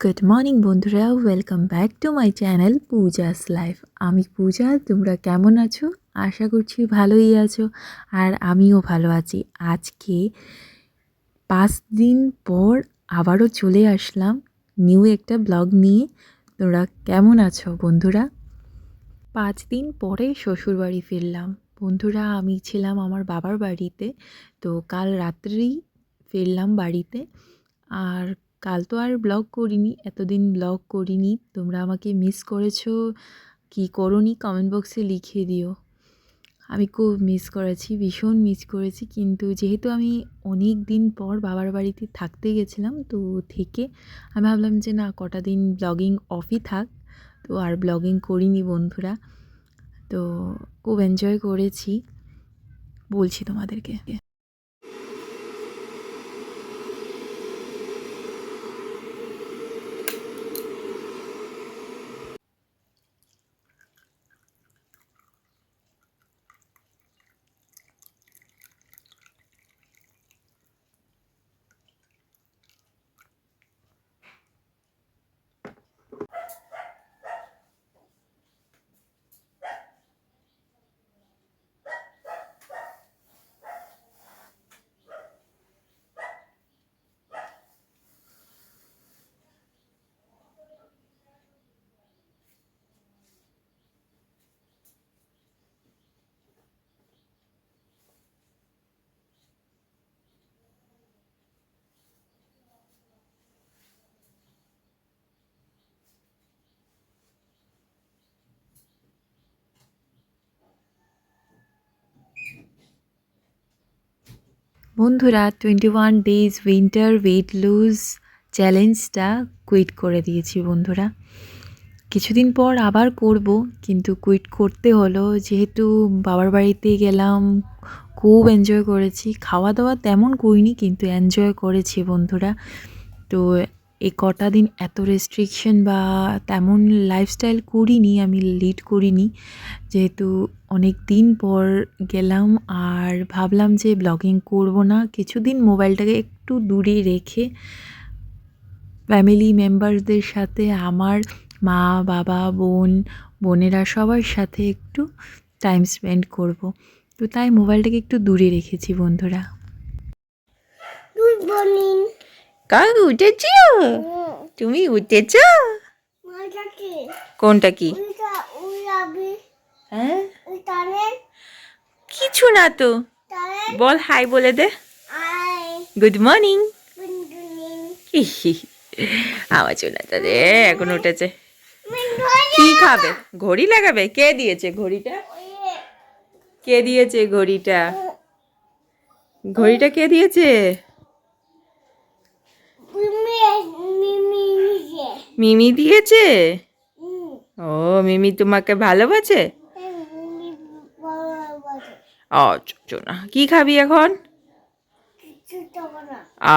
Good morning বন্ধুরা. Welcome back to my channel Puja's life আমি পূজা, তোমরা কেমন আছো? আশা করছি ভালোই আছো, আর আমিও ভালো আছি। আজকে পাঁচ দিন পর আবারও চলে আসলাম নিউ একটা ব্লগ নিয়ে। তোমরা কেমন আছো, বন্ধুরা? পাঁচ দিন পরে শ্বশুরবাড়ি ফিরলাম। বন্ধুরা, আমি ছিলাম আমার বাবার বাড়িতে, তো কাল রাত্রেই ফিরলাম বাড়িতে। আর কাল তো আর ব্লগ করিনি, এতদিন ব্লগ করিনি। তোমরা আমাকে মিস করেছ, কি করনি কমেন্ট বক্সে লিখে দিও। আমি খুব মিস করেছি, ভীষণ মিস করেছি। কিন্তু যেহেতু আমি অনেক দিন পর বাবার বাড়িতে থাকতে গেছিলাম, তো থেকে আমি ভাবলাম যে না, কটা দিন ব্লগিং অফই থাক, তো আর ব্লগিং করিনি বন্ধুরা। তো খুব এনজয় করেছি, বলছি তোমাদেরকে। বন্ধুরা twenty one days winter weight lose চ্যালেঞ্জটা কুইট করে দিয়েছি বন্ধুরা। কিছুদিন পর আবার করব, কিন্তু কুইট করতে হলো। যেহেতু বাবার বাড়িতে গেলাম, খুব এনজয় করেছি। খাওয়া দাওয়া তেমন করিনি, কিন্তু এনজয় করেছি বন্ধুরা। তো এই কটা দিন এত রেস্ট্রিকশন বা তেমন লাইফস্টাইল করিনি, আমি লিড করিনি। যেহেতু অনেক দিন পর গেলাম আর ভাবলাম যে ব্লগিং করব না, কিছুদিন মোবাইলটাকে একটু দূরে রেখে ফ্যামিলি মেম্বারসদের সাথে, আমার মা, বাবা, বোন, বোনেরা সবার সাথে একটু টাইম স্পেন্ড করব। তো তাই মোবাইলটাকে একটু দূরে রেখেছি বন্ধুরা। গুড মর্নিং কাল উঠেছ? তুমি উঠেছ? কোনটা কি? হ্যাঁ? কিছু না তো। বল হাই বলে দে। গুড মর্নিং আমার চলে রে এখন উঠেছে। কি খাবে? ঘড়ি লাগাবে? কে দিয়েছে ঘড়িটা? কে দিয়েছে ঘড়িটা? ঘড়িটা কে দিয়েছে মিমি মিমি নিয়ে মিমি দিয়েছে? ও মিমি তোমাকে ভালোবাসে? আচ্ছা না। কি খাবি এখন?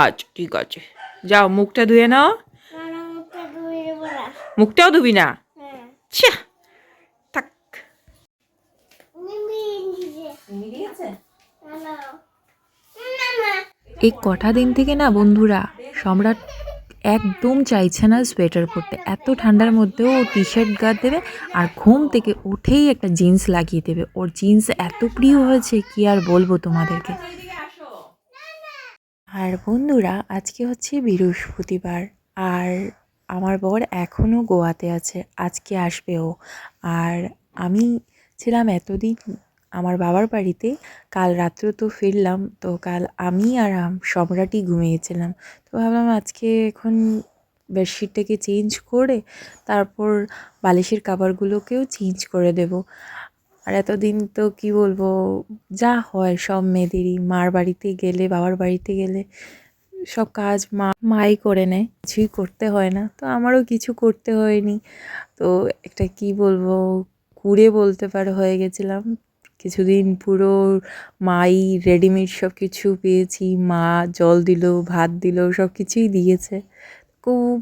আচ্ছা ঠিক আছে। যাও মুখটা ধুয়ে নাও। মুখটাও ধুবি না? হ্যাঁ। থাক। এই কটা দিন থেকে না বন্ধুরা সম্রাট একদম চাইছে না সোয়েটার পরতে। এত ঠান্ডার মধ্যেও ও টি শার্ট গা দেবে আর ঘুম থেকে উঠেই একটা জিন্স লাগিয়ে দেবে। ওর জিন্স এত প্রিয় হয়েছে, কি আর বলব তোমাদেরকে? আর বন্ধুরা, আজকে হচ্ছে বৃহস্পতিবার আর আমার বর এখনও গোয়াতে আছে, আজকে আসবে ও। আর আমি ছিলাম এতদিন আমার বাবার বাড়িতে কাল রাত্রে তো ফিরলাম, তো কাল আমি আর সম্রাটই ঘুমিয়েছিলাম। তো ভাবলাম আজকে এখন বেডশিটটাকে চেঞ্জ করে তারপর বালিশের কাভারগুলোকেও চেঞ্জ করে দেব। আর এতদিন তো কি বলব, যা হয় সব মেয়েদেরই, মার বাড়িতে গেলে, বাবার বাড়িতে গেলে সব কাজ মা, মাই করে নেয়, কিছুই করতে হয় না। তো আমারও কিছু করতে হয়নি। তো একটা কি বলব, কুড়ে বলতে পারো হয়ে গেছিলাম। কিছুদিন পুরো মাই রেডিমেড সব কিছু পেয়েছি, মা জল দিল, ভাত দিল সব কিছুই দিয়েছে। খুব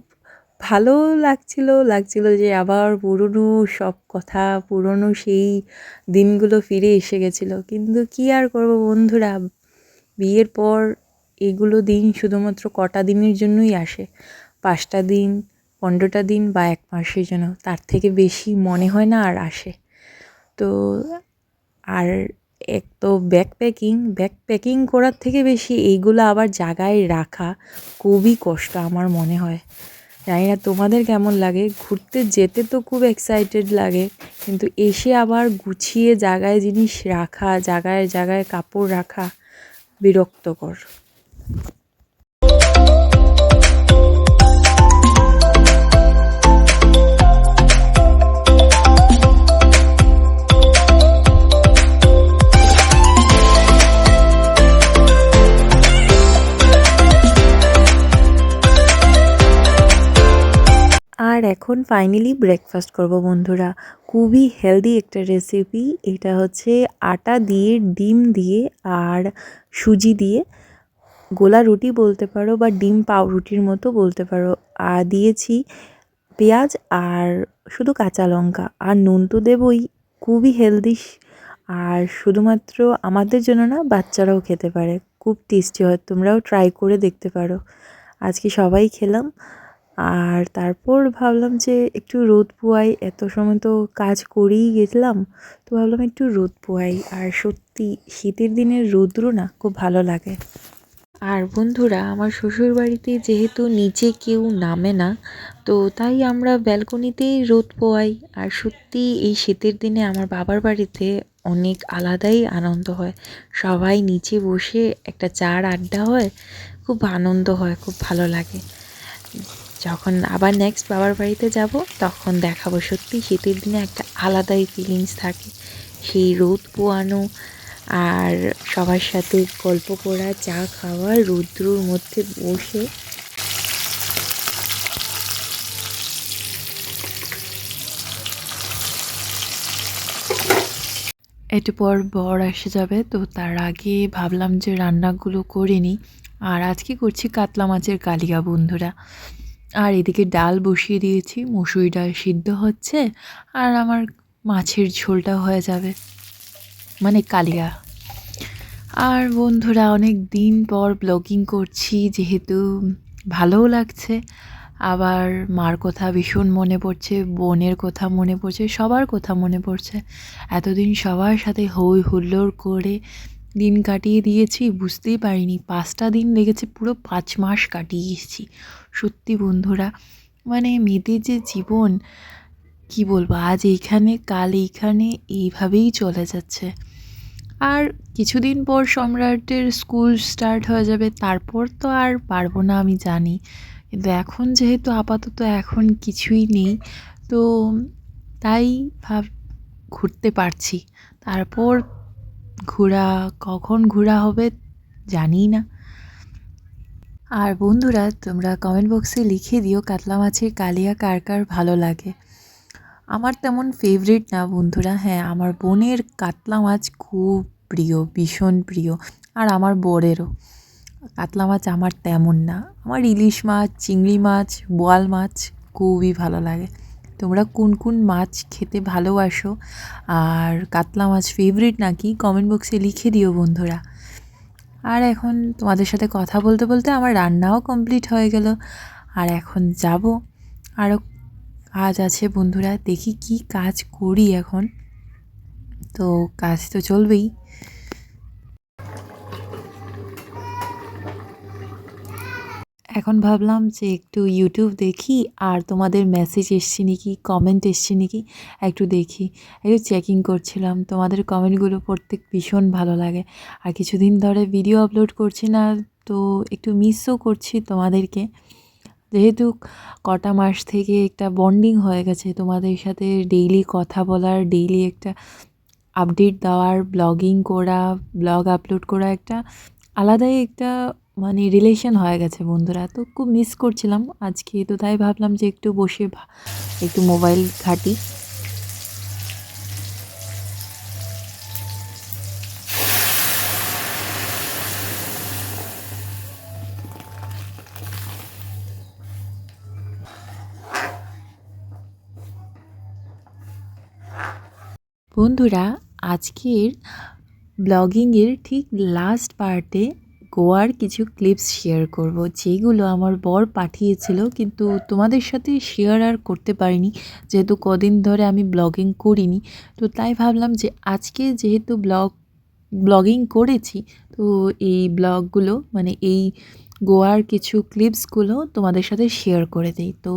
ভালো লাগছিল লাগছিল যে আবার পুরনো সব কথা, পুরনো সেই দিনগুলো ফিরে এসে গেছিল। কিন্তু কি আর করব বন্ধুরা, বিয়ের পর এগুলো দিন শুধুমাত্র কটা দিনের জন্যই আসে। পাঁচটা দিন, পনেরোটা দিন বা এক মাসের জন্য, তার থেকে বেশি মনে হয় না আর আসে। তো আর এক তো ব্যাক প্যাকিং ব্যাক প্যাকিং করার থেকে বেশি এইগুলো আবার জায়গায় রাখা খুবই কষ্ট আমার মনে হয়। জানি না তোমাদের কেমন লাগে, ঘুরতে যেতে তো খুব এক্সাইটেড লাগে, কিন্তু এসে আবার গুছিয়ে জায়গায় জিনিস রাখা জায়গায় জায়গায় কাপড় রাখা বিরক্তকর। আর এখন ফাইনালি ব্রেকফাস্ট করব বন্ধুরা। খুবই হেলদি একটা রেসিপি এটা হচ্ছে আটা দিয়ে, ডিম দিয়ে আর সুজি দিয়ে। গোলা রুটি বলতে পারো বা ডিম পাউরুটির মতো বলতে পারো। আর দিয়েছি পেঁয়াজ আর শুধু কাঁচা লঙ্কা। আর নুন তো দেবই। খুবই হেলদি আর শুধুমাত্র আমাদের জন্য না, বাচ্চারাও খেতে পারে। খুব টেস্টি হয়। তোমরাও ট্রাই করে দেখতে পারো। আজকে সবাই খেলাম। আর তারপর ভাবলাম যে একটু রোদ পোয়াই, এত সময় তো কাজ করেই গেছিলাম, তো ভাবলাম একটু রোদ পোয়াই। আর সত্যি শীতের দিনের রৌদ্র না খুব ভালো লাগে। আর বন্ধুরা, আমার শ্বশুর বাড়িতে যেহেতু নিচে কেউ নামে না, তো তাই আমরা ব্যালকনিতেই রোদ পোয়াই। আর সত্যি এই শীতের দিনে আমার বাবার বাড়িতে অনেক আলাদাই আনন্দ হয়। সবাই নিচে বসে একটা চার আড্ডা হয়, খুব আনন্দ হয়, খুব ভালো লাগে। যখন আবার নেক্সট বাবার বাড়িতে যাব, তখন দেখাবো সত্যি শীতের দিনে একটা আলাদাই ফিলিংস থাকে। সেই রোদ পোয়ানো আর সবার সাথে গল্প করা, চা খাওয়া, রৌদ্রর মধ্যে বসে। একটু পর বর এসে যাবে, তো তার আগে ভাবলাম যে রান্নাগুলো করে নিই। আর আজকে করছি, কাতলা মাছের কালিয়া, বন্ধুরা। আর এদিকে ডাল বসিয়ে দিয়েছি, মুসুরি ডাল সিদ্ধ হচ্ছে, আর আমার মাছের ঝোলটা হয়ে যাবে মানে কালিয়া। আর বন্ধুরা, অনেক দিন পর ব্লগিং করছি, যেহেতু ভালোও লাগছে, আবার মার কথা ভীষণ মনে পড়ছে, বোনের কথা মনে পড়ছে, সবার কথা মনে পড়ছে। এতদিন সবার সাথে হই হুল্লোড় করে দিন কাটিয়ে দিয়েছি, বুঝতেই পারিনি। পাঁচটা দিন লেগেছে, পুরো পাঁচ মাস কাটিয়ে এসেছি। সত্যি বন্ধুরা মানে মেয়েদের যে জীবন, কি বলব, আজ এইখানে, কাল এইখানে, এইভাবেই চলে যাচ্ছে। আর কিছুদিন পর সম্রাটের স্কুল স্টার্ট হয়ে যাবে, তারপর তো আর পারব না আমি জানি। কিন্তু এখন যেহেতু আপাতত এখন কিছুই নেই, তো তাই ভাব, ঘুরতে পারছি। তারপর ঘোরা কখন ঘোরা হবে জানি না। আর বন্ধুরা, তোমরা কমেন্ট বক্সে লিখে দিও কাতলা মাছের কালিয়া কার কার ভালো লাগে। আমার তেমন ফেভারিট না বন্ধুরা হ্যাঁ আমার বোনের কাতলা মাছ খুব প্রিয়, ভীষণ প্রিয়, আর আমার বরেরও। কাতলা মাছ আমার তেমন না। আমার ইলিশ মাছ, চিংড়ি মাছ, বোয়াল মাছ খুবই ভালো লাগে। তোমরা কোন কোন মাছ খেতে ভালোবাসো? আর কাতলা মাছ ফেভারিট নাকি? কমেন্ট বক্সে লিখে দিও বন্ধুরা। আর এখন তোমাদের সাথে কথা বলতে বলতে আমার রান্নাও কমপ্লিট হয়ে গেল। আর এখন যাব। আরও কাজ আছে বন্ধুরা, দেখি কি কাজ করি এখন। তো কাজ তো চলবেই। এখন ভাবলাম যে একটু ইউটিউব দেখি, আর তোমাদের মেসেজ এসছে নাকি কমেন্ট এসছে নাকি, একটু দেখি। একটু চেকিং করছিলাম, তোমাদের কমেন্টগুলো পড়তে ভীষণ ভালো লাগে। আর কিছুদিন ধরে ভিডিও আপলোড করছি না, তো একটু মিসও করছি তোমাদেরকে। যেহেতু কটা মাস থেকে একটা বন্ডিং হয়ে গেছে, তোমাদের সাথে ডেইলি কথা বলার ডেইলি একটা আপডেট দেওয়ার ব্লগিং করা ব্লগ আপলোড করা একটা আলাদাই একটা মানে রিলেশন হয়ে গেছে বন্ধুরা, তো খুব মিস করছিলাম। আজকে তো তাই ভাবলাম যে একটু বসে একটু মোবাইল ঘাঁটি। বন্ধুরা, আজকের ব্লগিংয়ের ঠিক লাস্ট পার্টে গোয়ার কিছু ক্লিপস শেয়ার করব, যেগুলো আমার বর পাঠিয়েছিল, কিন্তু তোমাদের সাথে শেয়ার আর করতে পারিনি, যেহেতু কদিন ধরে আমি ব্লগিং করিনি। তো তাই ভাবলাম যে আজকে যেহেতু ব্লগ ব্লগিং করেছি, তো এই ব্লগগুলো মানে এই গোয়ার কিছু ক্লিপসগুলো তোমাদের সাথে শেয়ার করে দিই। তো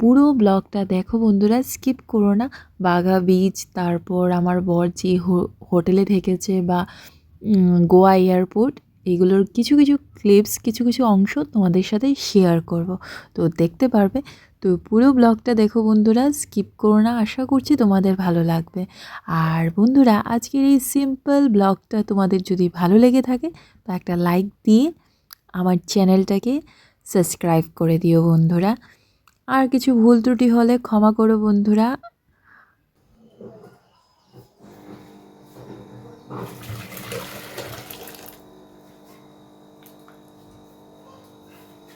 পুরো ব্লগটা দেখো বন্ধুরা স্কিপ করো না, বাঘা বিচ তারপর আমার বর যে হোটেলে থেকেছে বা গোয়া এয়ারপোর্ট এগুলোর কিছু কিছু ক্লিপস কিছু কিছু অংশ তোমাদের সাথে শেয়ার করব। তো দেখতে পারবে? তো পুরো ব্লগটা দেখো বন্ধুরা স্কিপ করো না, আশা করছি তোমাদের ভালো লাগবে। আর বন্ধুরা, আজকের এই সিম্পল ব্লগটা তোমাদের যদি ভালো লেগে থাকে, তো একটা লাইক দিয়ে আমার চ্যানেলটাকে সাবস্ক্রাইব করে দিও বন্ধুরা। আর কিছু ভুল ত্রুটি হলে ক্ষমা করো বন্ধুরা।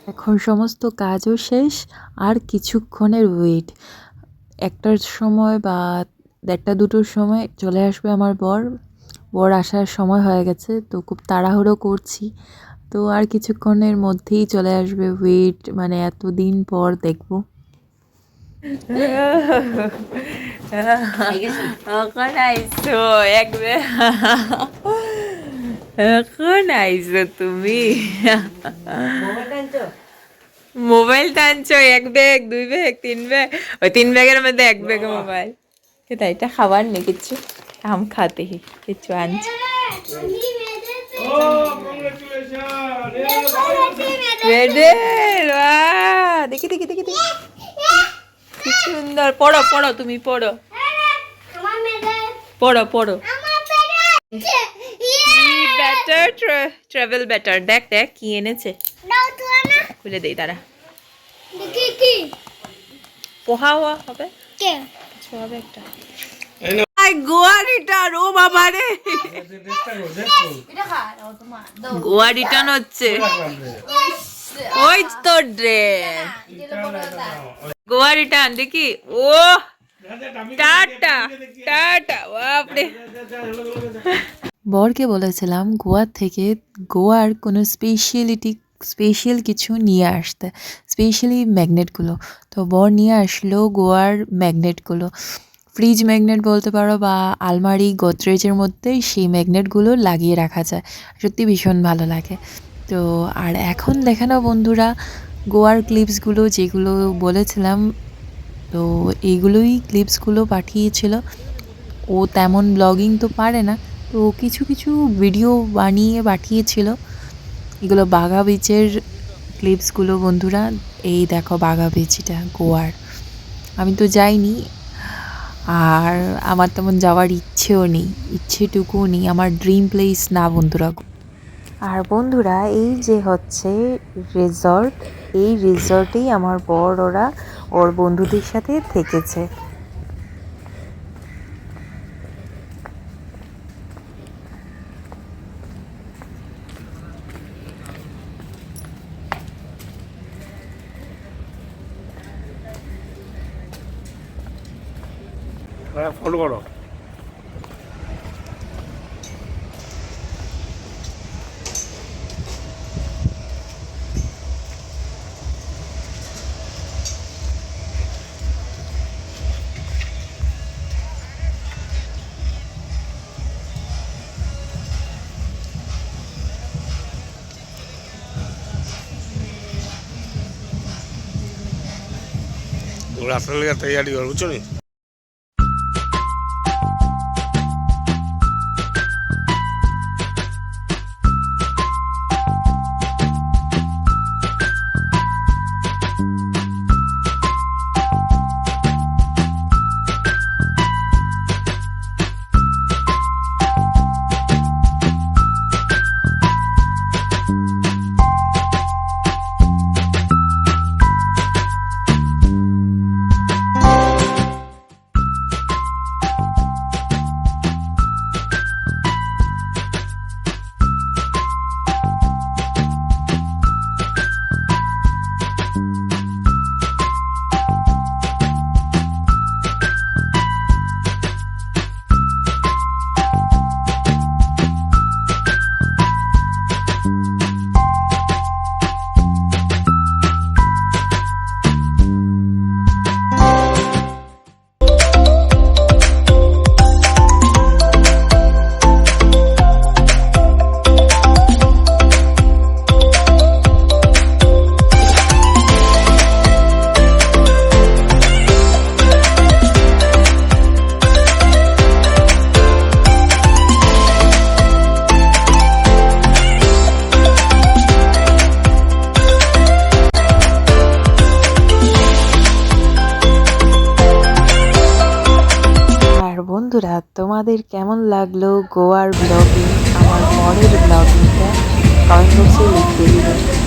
এখন সমস্ত কাজও শেষ আর কিছুক্ষণের ওয়েট একটার সময় বা দেড়টা দুটোর সময় চলে আসবে আমার বর বর আসার সময় হয়ে গেছে তো খুব তাড়াহুড়ো করছি তো আর কিছুক্ষণের মধ্যেই চলে আসবে ওয়েট মানে এতদিন পর দেখব আইসো একবার এখন আইসো তুমি। মোবাইল টানছো? এক ব্যাগ দুই ব্যাগ তিন ব্যাগ। ওই তিন ব্যাগের মধ্যে এক ব্যাগ মোবাইল। এটা এটা খাবার নেই কিচ্ছু। আম খাতে হি কিচ্ছু আনছি। দেখি দেখি দেখি দেখি। কি সুন্দর। পড়ো পড়ো তুমি পড়ো। পড়ো পড়ো। বেটার ট্রাভেল বেটার দেখ দেখ কি এনেছে। খুলে দেই তারা পোহা হওয়া হবে? কিছু হবে একটা। গোয়া রিটার্ন ও বাবা রে। গোয়া রিটার্ন হচ্ছে। ওই তো ড্রেস। গোয়া রিটার্ন দেখি। ও টাটা টাটা। বাপরে। বরকে বলেছিলাম, গোয়া থেকে গোয়ার কোনো স্পেশালিটি স্পেশাল কিছু নিয়ে আসতে স্পেশালি ম্যাগনেটগুলো তো বর নিয়ে আসলো গোয়ার ম্যাগনেটগুলো ফ্রিজ ম্যাগনেট বলতে পারো বা আলমারি, গোদরেজের মধ্যে সেই ম্যাগনেটগুলো লাগিয়ে রাখা যায়। সত্যি ভীষণ ভালো লাগে। তো আর এখন দেখানো বন্ধুরা, গোয়ার ক্লিপসগুলো যেগুলো বলেছিলাম, তো এইগুলোই ক্লিপসগুলো পাঠিয়েছিল। ও তেমন ব্লগিং তো পারে না। তো কিছু কিছু ভিডিও বানিয়ে পাঠিয়েছিল। এগুলো বাঘা বিচের ক্লিপসগুলো বন্ধুরা। এই দেখো বাঘা বিচ এটা গোয়ার। আমি তো যাইনি। আর আমার তেমন যাওয়ার ইচ্ছেও নেই, ইচ্ছেটুকুও নেই। আমার ড্রিম প্লেস না বন্ধুরা। আর বন্ধুরা, এই যে হচ্ছে রিসর্ট এই রিসর্টেই আমার বর ওরা ওর বন্ধুদের সাথে থেকেছে। ফলো করো রাস্তার লেগে তৈরি করো বুঝছ তোমাদের কেমন লাগল গোয়ার ব্লগিং আমার পরের ব্লগিংটা কমেন্ট বক্সে লিখে দিবে।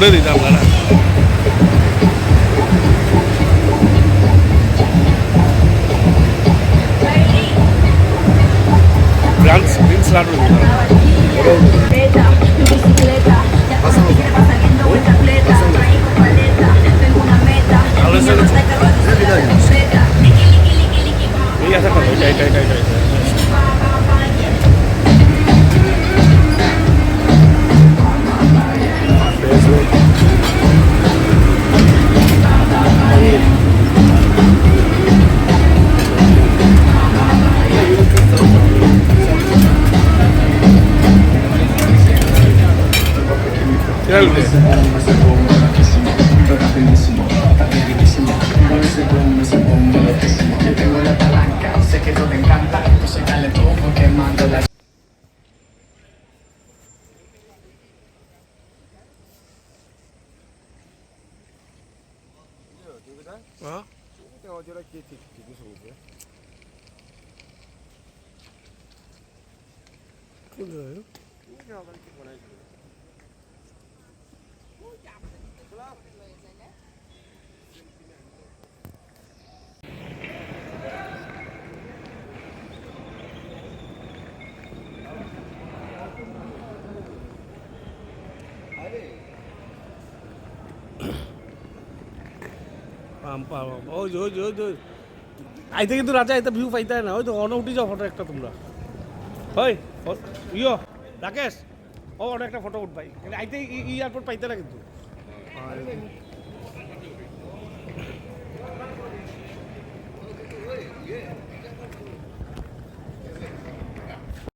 折れるだろうから。Ganz ins Land Alles in der Zeit. Ja, ja, ja, ja, ya. Verde. ওই যে ওই যে, ওই আইতে কিন্তু রাজা আইতে ভিউ পাইতে না। ওই তো অন উঠি যাও ফটো একটা তোমরা। ফ- ইয়ো, রাকেশ। ও অনেক একটা ফটো উঠবাই আইতে এয়ারপোর্ট পাইতে না কিন্তু।